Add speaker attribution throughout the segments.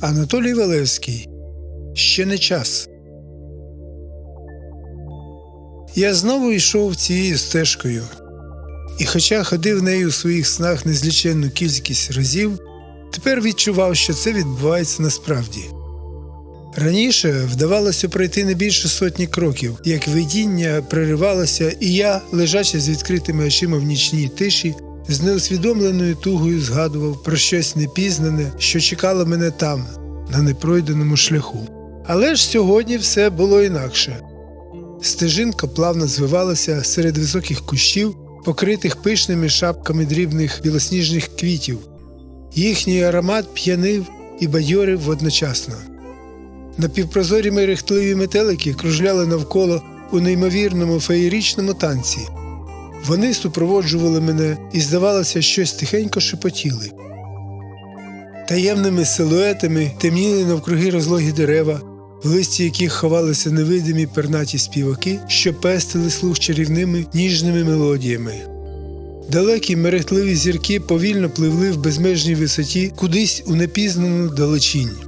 Speaker 1: Анатолій Валевський. Ще не час. Я знову йшов цією стежкою. І хоча ходив нею у своїх снах незліченну кількість разів, тепер відчував, що це відбувається насправді. Раніше вдавалося пройти не більше сотні кроків, як видіння переривалося, і я, лежачи з відкритими очима в нічній тиші, з неусвідомленою тугою згадував про щось непізнане, що чекало мене там, на непройденому шляху. Але ж сьогодні все було інакше. Стежинка плавно звивалася серед високих кущів, покритих пишними шапками дрібних білосніжних квітів. Їхній аромат п'янив і бадьорив водночасно. Напівпрозорі мерехтливі метелики кружляли навколо у неймовірному феєрічному танці. Вони супроводжували мене і, здавалося, щось тихенько шепотіли. Таємними силуетами темніли навкруги розлогі дерева, в листі яких ховалися невидимі пернаті співаки, що пестили слух чарівними ніжними мелодіями. Далекі мерехтливі зірки повільно пливли в безмежній висоті кудись у непізнану далечінь.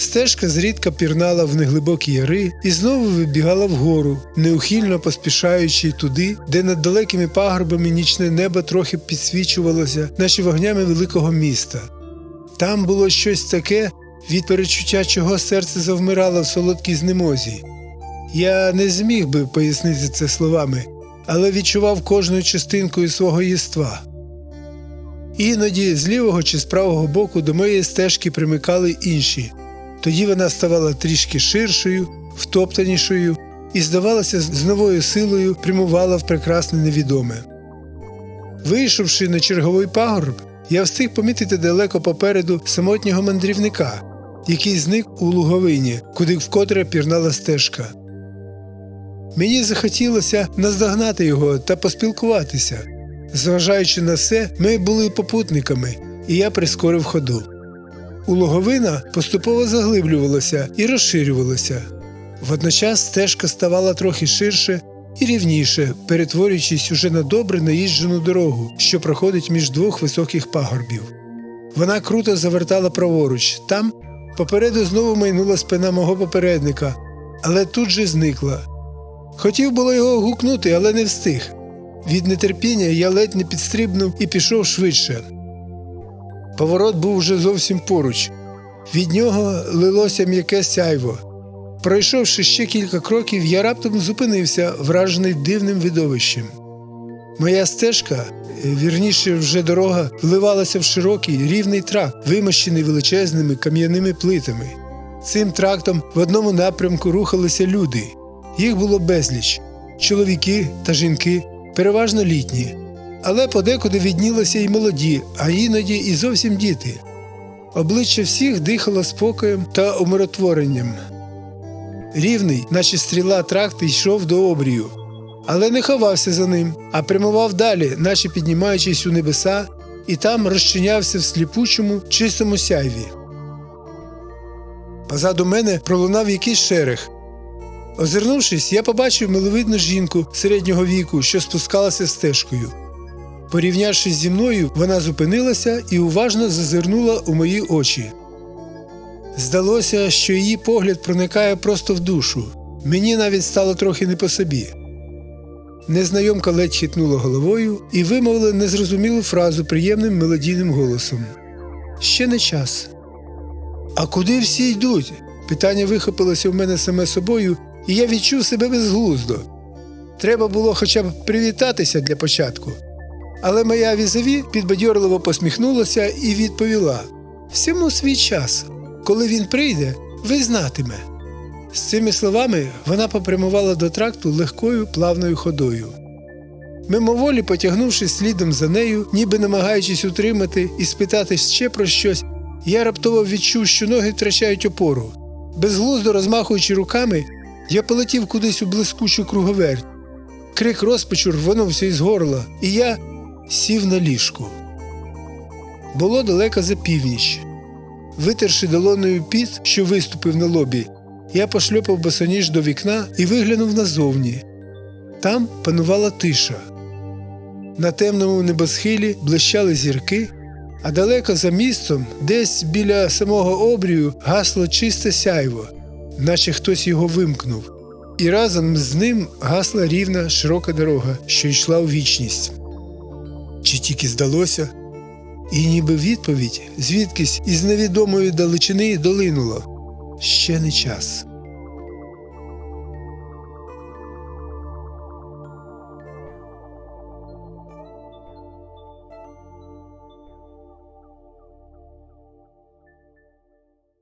Speaker 1: Стежка зрідка пірнала в неглибокі яри і знову вибігала вгору, неухильно поспішаючи туди, де над далекими пагорбами нічне небо трохи підсвічувалося, наче вогнями великого міста. Там було щось таке, від перечуття чого серце завмирало в солодкій знемозі. Я не зміг би пояснити це словами, але відчував кожною частинкою свого єства. Іноді з лівого чи з правого боку до моєї стежки примикали інші. Тоді вона ставала трішки ширшою, втоптанішою і, здавалося, з новою силою прямувала в прекрасне невідоме. Вийшовши на черговий пагорб, я встиг помітити далеко попереду самотнього мандрівника, який зник у луговині, куди вкотре пірнала стежка. Мені захотілося наздогнати його та поспілкуватися. Зважаючи на все, ми були попутниками, і я прискорив ходу. Улоговина поступово заглиблювалася і розширювалася. Водночас стежка ставала трохи ширше і рівніше, перетворюючись уже на добре наїжджену дорогу, що проходить між двох високих пагорбів. Вона круто завертала праворуч. Там попереду знову майнула спина мого попередника, але тут же зникла. Хотів було його гукнути, але не встиг. Від нетерпіння я ледь не підстрибнув і пішов швидше. Поворот був уже зовсім поруч. Від нього лилося м'яке сяйво. Пройшовши ще кілька кроків, я раптом зупинився, вражений дивним видовищем. Моя стежка, вірніше вже дорога, вливалася в широкий рівний тракт, вимощений величезними кам'яними плитами. Цим трактом в одному напрямку рухалися люди. Їх було безліч чоловіки та жінки, переважно літні але подекуди віднілися й молоді, а іноді і зовсім діти. Обличчя всіх дихало спокоєм та умиротворенням. Рівний, наче стріла тракт, йшов до обрію, але не ховався за ним, а прямував далі, наче піднімаючись у небеса, і там розчинявся в сліпучому, чистому сяйві. Позаду мене пролунав якийсь шерех. Озирнувшись, я побачив миловидну жінку середнього віку, що спускалася стежкою. Порівнявшись зі мною, вона зупинилася і уважно зазирнула у мої очі. Здалося, що її погляд проникає просто в душу. Мені навіть стало трохи не по собі. Незнайомка ледь хитнула головою і вимовила незрозумілу фразу приємним мелодійним голосом. Ще не час. А куди всі йдуть? Питання вихопилося в мене саме собою, і я відчув себе безглуздо. Треба було хоча б привітатися для початку. Але моя візові підбадьорливо посміхнулася і відповіла: всьому свій час, коли він прийде, ви знатиме. З цими словами вона попрямувала до тракту легкою плавною ходою. Мимоволі потягнувшись слідом за нею, ніби намагаючись утримати і спитати ще про щось, я раптово відчув, що ноги втрачають опору. Безглуздо розмахуючи руками, я полетів кудись у блискучу круговерть. Крик розпачу рвонувся із горла, і я сів на ліжку. Було далеко за північ. Витерши долоною піт, що виступив на лобі, я пошльопав босоніж до вікна і виглянув назовні. Там панувала тиша. На темному небосхилі блищали зірки, а далеко за містом, десь біля самого обрію, гасло чисте сяйво, наче хтось його вимкнув, і разом з ним гасла рівна широка дорога, що йшла у вічність тільки здалося, і ніби відповідь звідкись із невідомої далечини долинула ще не час.